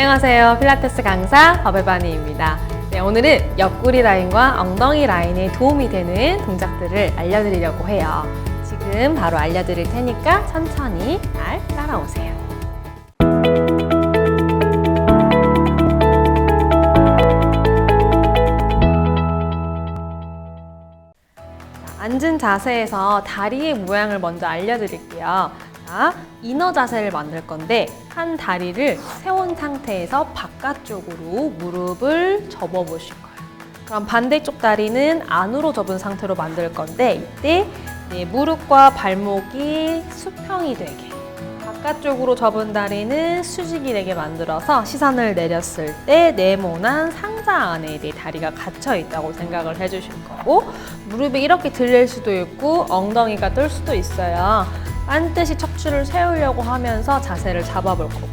안녕하세요. 필라테스 강사 버벨바니입니다. 네, 오늘은 옆구리 라인과 엉덩이 라인에 도움이 되는 동작들을 알려드리려고 해요. 지금 바로 알려드릴 테니까 천천히 잘 따라오세요. 자, 앉은 자세에서 다리의 모양을 먼저 알려드릴게요. 자, 이너 자세를 만들 건데 한 다리를 세운 상태에서 바깥쪽으로 무릎을 접어 보실 거예요. 그럼 반대쪽 다리는 안으로 접은 상태로 만들 건데 이때 네, 무릎과 발목이 수평이 되게 바깥쪽으로 접은 다리는 수직이 되게 만들어서 시선을 내렸을 때 네모난 상자 안에 내 다리가 갇혀 있다고 생각을 해주실 거고 무릎이 이렇게 들릴 수도 있고 엉덩이가 뜰 수도 있어요. 반드시 척추를 세우려고 하면서 자세를 잡아볼 거고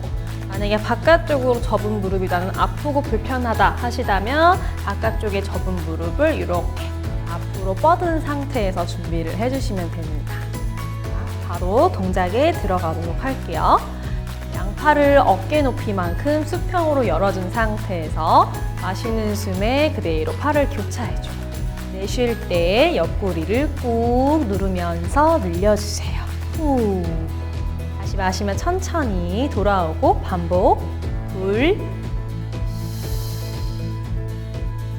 만약에 바깥쪽으로 접은 무릎이 나는 아프고 불편하다 하시다면 바깥쪽에 접은 무릎을 이렇게 앞으로 뻗은 상태에서 준비를 해주시면 됩니다. 자, 바로 동작에 들어가도록 할게요. 양팔을 어깨 높이만큼 수평으로 열어준 상태에서 마시는 숨에 그대로 팔을 교차해주고 내쉴 때 옆구리를 꾹 누르면서 늘려주세요. 후. 다시 마시면 천천히 돌아오고 반복. 둘.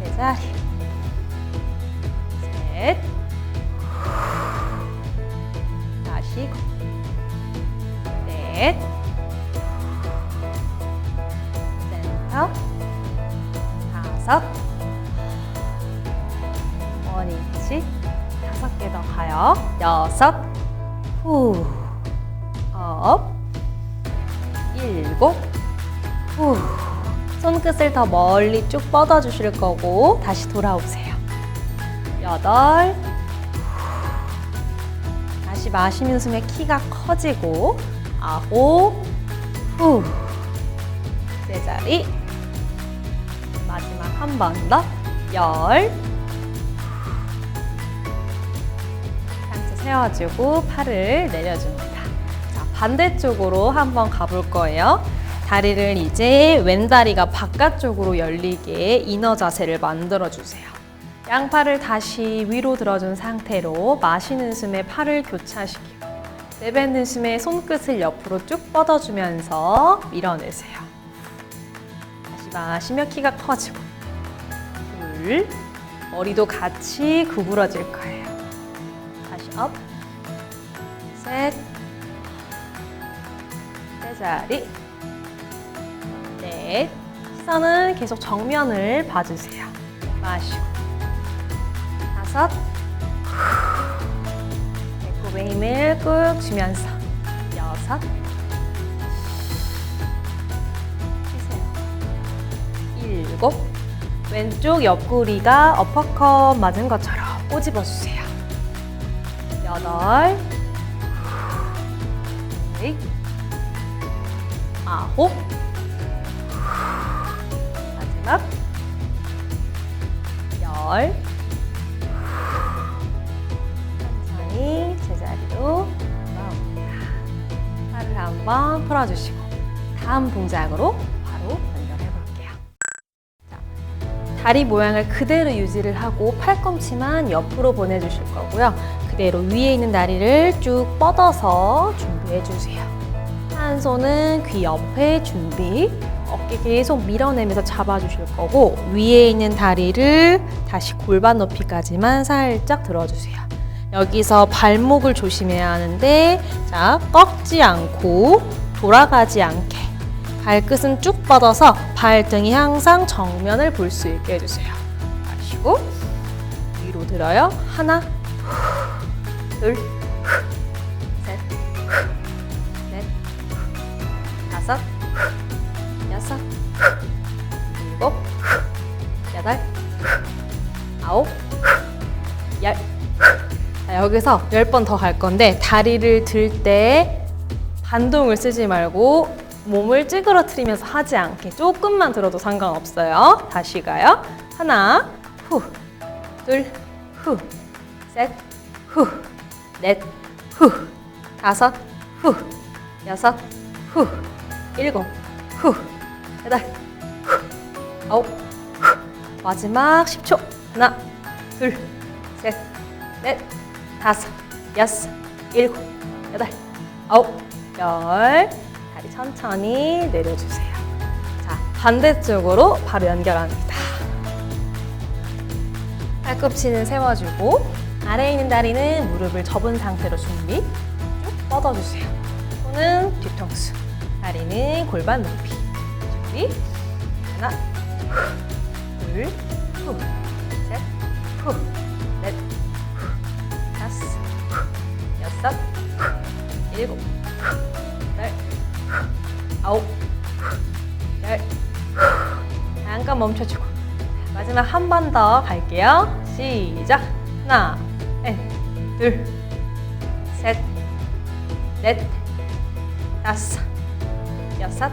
제자리. 셋. 다시. 넷. 센터. 다섯. 원위치. 다섯 개 더 가요. 여섯. 후. 업. 일곱. 후. 손끝을 더 멀리 쭉 뻗어 주실 거고 다시 돌아오세요. 여덟. 다시 마시는 숨에 키가 커지고 아홉. 후. 제자리. 마지막 한 번 더. 열. 세워주고 팔을 내려줍니다. 자, 반대쪽으로 한번 가볼 거예요. 다리를 이제 왼다리가 바깥쪽으로 열리게 이너 자세를 만들어 주세요. 양팔을 다시 위로 들어준 상태로 마시는 숨에 팔을 교차시키고 내뱉는 숨에 손끝을 옆으로 쭉 뻗어주면서 밀어내세요. 다시 마시며 키가 커지고 둘 머리도 같이 구부러질 거예요. 업, 셋, 제자리, 넷. 시선은 계속 정면을 봐주세요. 마시고 다섯, 배꼽에 힘을 꾹 주면서 여섯, 쉬세요. 일곱, 왼쪽 옆구리가 어퍼컷 맞은 것처럼 꼬집어 주세요. 여덟, 네, 아홉, 마지막 열. 천천히 제자리로 돌아옵니다. 팔을 한번 풀어주시고 다음 동작으로 바로 연결해 볼게요. 다리 모양을 그대로 유지를 하고 팔꿈치만 옆으로 보내주실 거고요. 그대로 위에 있는 다리를 쭉 뻗어서 준비해 주세요. 한 손은 귀 옆에 준비. 어깨 계속 밀어내면서 잡아주실 거고 위에 있는 다리를 다시 골반 높이까지만 살짝 들어주세요. 여기서 발목을 조심해야 하는데 자 꺾지 않고 돌아가지 않게 발끝은 쭉 뻗어서 발등이 항상 정면을 볼 수 있게 해주세요. 마시고 위로 들어요. 하나, 둘, 셋, 넷, 다섯, 여섯, 일곱, 여덟, 아홉, 열. 자, 여기서 열 번 더 갈 건데 다리를 들 때 반동을 쓰지 말고 몸을 찌그러뜨리면서 하지 않게 조금만 들어도 상관없어요. 다시 가요. 하나, 후, 둘, 후, 셋, 후, 넷, 후, 다섯, 후, 여섯, 후, 일곱, 후, 여덟, 아홉, 마지막 10초. 하나, 둘, 셋, 넷, 다섯, 여섯, 일곱, 여덟, 아홉, 열. 다리 천천히 내려주세요. 자, 반대쪽으로 바로 연결합니다. 팔꿈치는 세워주고 아래에 있는 다리는 무릎을 접은 상태로 준비. 쭉 뻗어주세요. 손은 뒤통수, 다리는 골반 높이. 준비. 하나, 둘, 후, 셋, 후, 넷, 후, 다섯, 후, 여섯, 후, 일곱, 아홉, 후, 열. 후. 잠깐 멈춰주고 마지막 한 번 더 갈게요. 시작. 하나, 넷, 둘, 셋, 넷, 다섯, 여섯,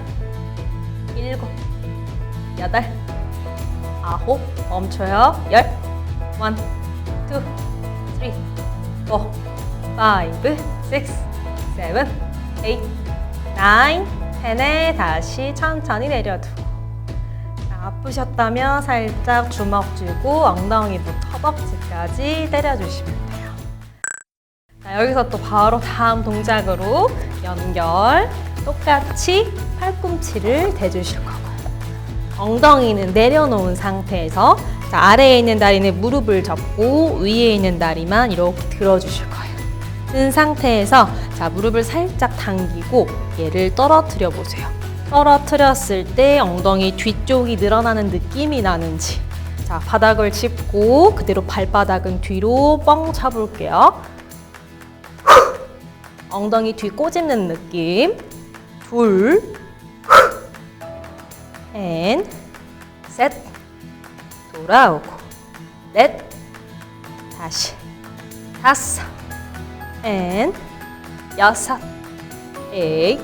일곱, 여덟, 아홉, 멈춰요. 열, 원, 투, 쓰리, 포, 파이브, 식스, 세븐, 에잇, 나인, 텐에 다시 천천히 내려두고. 자, 아프셨다면 살짝 주먹 쥐고 엉덩이부터 허벅지까지 때려주시면 돼요. 자, 여기서 또 바로 다음 동작으로 연결. 똑같이 팔꿈치를 대주실 거고요. 엉덩이는 내려놓은 상태에서 자, 아래에 있는 다리는 무릎을 접고 위에 있는 다리만 이렇게 들어주실 거예요. 든 상태에서 자, 무릎을 살짝 당기고 얘를 떨어뜨려 보세요. 떨어뜨렸을 때 엉덩이 뒤쪽이 늘어나는 느낌이 나는지 자, 바닥을 짚고 그대로 발바닥은 뒤로 뻥 차볼게요. 엉덩이 뒤 꼬집는 느낌. 둘, 앤, 셋, 돌아오고, 넷, 다시, 다섯, 앤, 여섯, 에잇,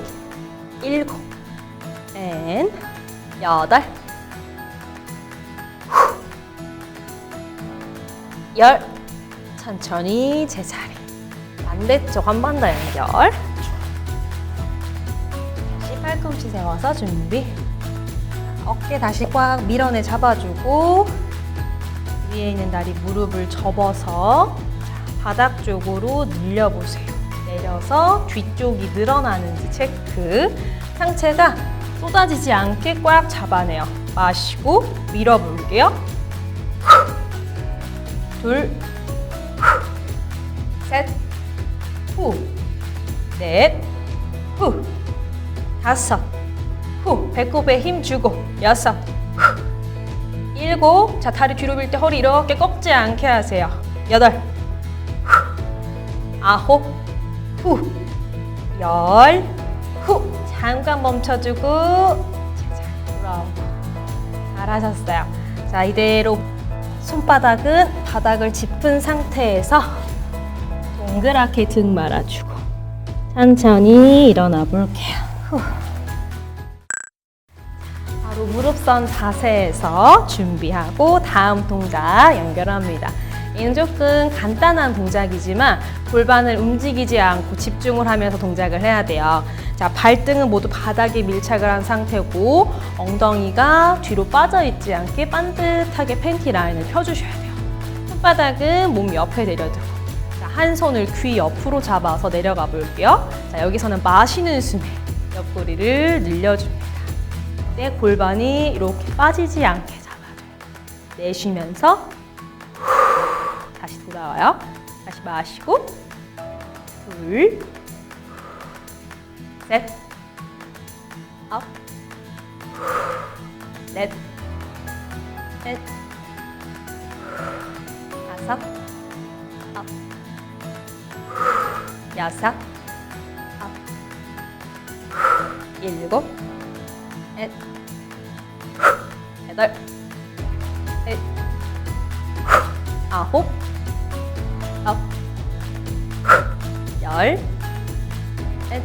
일곱, 앤, 여덟, 후, 열, 천천히 제자리. 반대쪽 한 번 더 연결. 다시 팔꿈치 세워서 준비. 어깨 다시 꽉 밀어내 잡아주고 위에 있는 다리 무릎을 접어서 자, 바닥 쪽으로 늘려보세요. 내려서 뒤쪽이 늘어나는지 체크. 상체가 쏟아지지 않게 꽉 잡아내요. 마시고 밀어볼게요. 둘, 후, 넷, 후, 다섯, 후, 배꼽에 힘 주고, 여섯, 후, 일곱, 자, 다리 뒤로 밀 때 허리 이렇게 꺾지 않게 하세요. 여덟, 후, 아홉, 후, 열, 후, 잠깐 멈춰주고. 잘하셨어요. 자, 이대로 손바닥은 바닥을 짚은 상태에서 동그랗게 등 말아주고 천천히 일어나 볼게요. 후. 바로 무릎선 자세에서 준비하고 다음 동작 연결합니다. 얘는 조금 간단한 동작이지만 골반을 움직이지 않고 집중을 하면서 동작을 해야 돼요. 자, 발등은 모두 바닥에 밀착을 한 상태고 엉덩이가 뒤로 빠져 있지 않게 반듯하게 팬티 라인을 펴주셔야 돼요. 손바닥은 몸 옆에 내려두고 자, 한 손을 귀 옆으로 잡아서 내려가 볼게요. 자, 여기서는 마시는 숨에 옆구리를 늘려줍니다. 내 골반이 이렇게 빠지지 않게 잡아줘요. 내쉬면서 후, 다시 돌아와요. 다시 마시고 둘, 셋, 업, 넷, 넷, 다섯, 업, 여섯, 업, 일곱, 넷, 여덟, 넷, 아홉, 아홉, 열, 넷,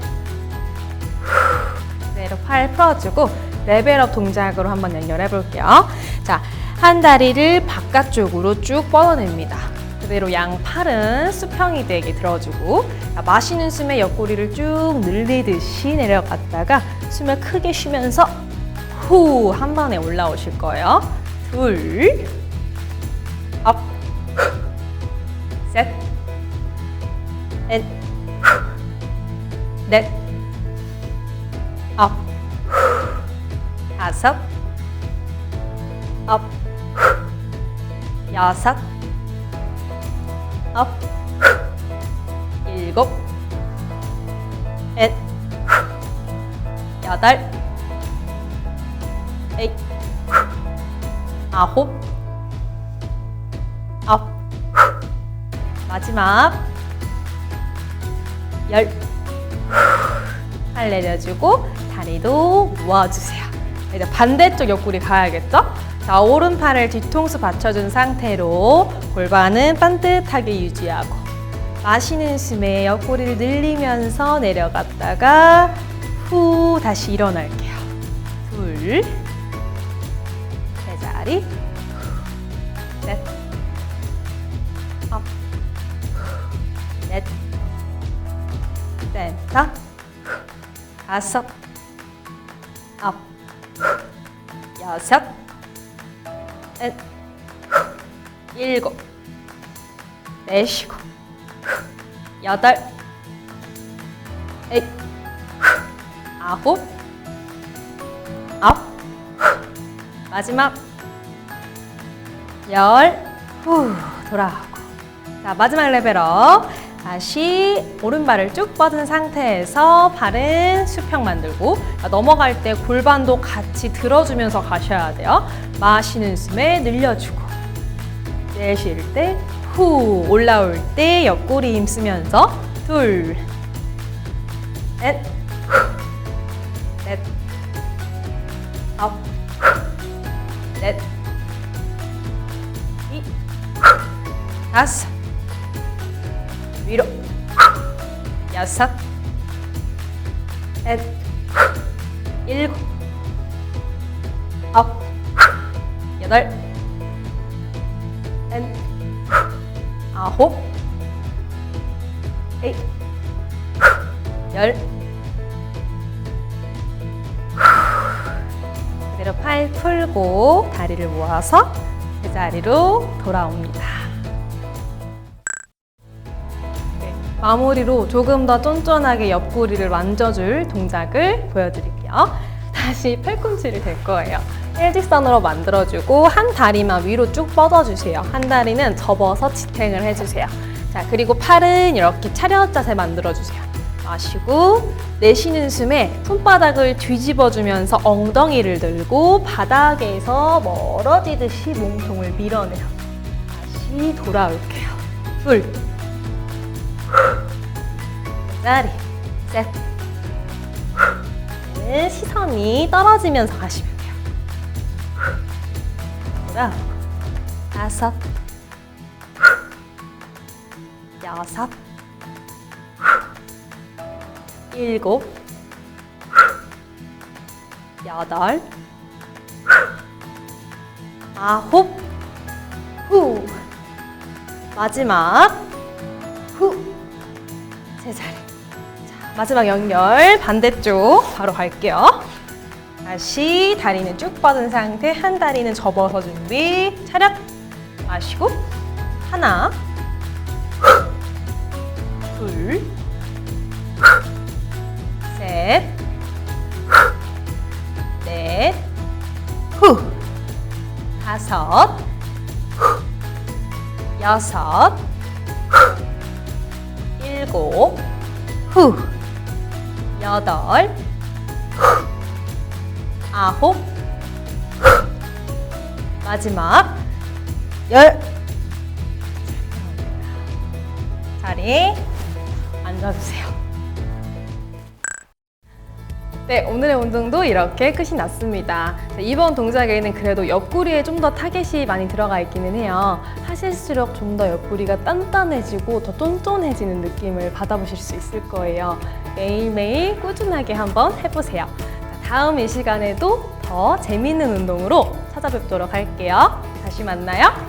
그대로 팔 풀어주고 레벨업 동작으로 한번 연결해 볼게요. 자, 한 다리를 바깥쪽으로 쭉 뻗어냅니다. 그대로 양 팔은 수평이 되게 들어주고 자, 마시는 숨에 옆구리를 쭉 늘리듯이 내려갔다가 숨을 크게 쉬면서 후, 한 번에 올라오실 거예요. 둘, 업, 셋, 넷, 넷, 업, 다섯, 업, 여섯, 업, 일곱, 넷, 여덟, 에잇, 아홉, 업, 마지막, 열, 팔 내려주고 다리도 모아주세요. 이제 반대쪽 옆구리 가야겠죠? 자, 오른팔을 뒤통수 받쳐준 상태로 골반은 반듯하게 유지하고 마시는 숨에 옆구리를 늘리면서 내려갔다가 후 다시 일어날게요. 둘, 제자리, 넷, 업, 넷, 센터, 다섯, 업, 여섯, 넷, 일곱, 내쉬고, 여덟, 에잇, 아홉, 아홉, 마지막, 열, 후, 돌아오고. 자, 마지막 레벨업. 다시 오른발을 쭉 뻗은 상태에서 발은 수평 만들고 자, 넘어갈 때 골반도 같이 들어주면서 가셔야 돼요. 마시는 숨에 늘려주고 내쉴 때 후 올라올 때 옆구리 힘 쓰면서 둘, 넷, 넷, 업, 넷, 이, 다섯. 위로. 여섯. 넷. 일곱. 업 여덟. 넷. 아홉. 에잇 열. 그대로 팔 풀고 다리를 모아서 제자리로 돌아옵니다. 마무리로 조금 더 쫀쫀하게 옆구리를 만져줄 동작을 보여드릴게요. 다시 팔꿈치를 댈 거예요. 일직선으로 만들어주고 한 다리만 위로 쭉 뻗어주세요. 한 다리는 접어서 지탱을 해주세요. 자, 그리고 팔은 이렇게 차렷 자세 만들어주세요. 마시고 내쉬는 숨에 손바닥을 뒤집어주면서 엉덩이를 들고 바닥에서 멀어지듯이 몸통을 밀어내요. 다시 돌아올게요. 둘, 자리, 셋. 이제는 시선이 떨어지면서 가시면 돼요. 돌아, 다섯, 여섯, 일곱, 여덟, 아홉, 후. 마지막, 후. 제자리. 자, 마지막 연결 반대쪽 바로 갈게요. 다시 다리는 쭉 뻗은 상태, 한 다리는 접어서 준비. 차렷. 마시고 하나, 둘, 셋, 넷, 후, 다섯, 후, 여섯, 일곱, 후, 여덟, 후, 아홉, 후, 마지막 열. 자리 앉아주세요. 네, 오늘의 운동도 이렇게 끝이 났습니다. 자, 이번 동작에는 그래도 옆구리에 좀 더 타겟이 많이 들어가 있기는 해요. 하실수록 좀 더 옆구리가 단단해지고 더 쫀쫀해지는 느낌을 받아보실 수 있을 거예요. 매일매일 꾸준하게 한번 해보세요. 자, 다음 이 시간에도 더 재미있는 운동으로 찾아뵙도록 할게요. 다시 만나요.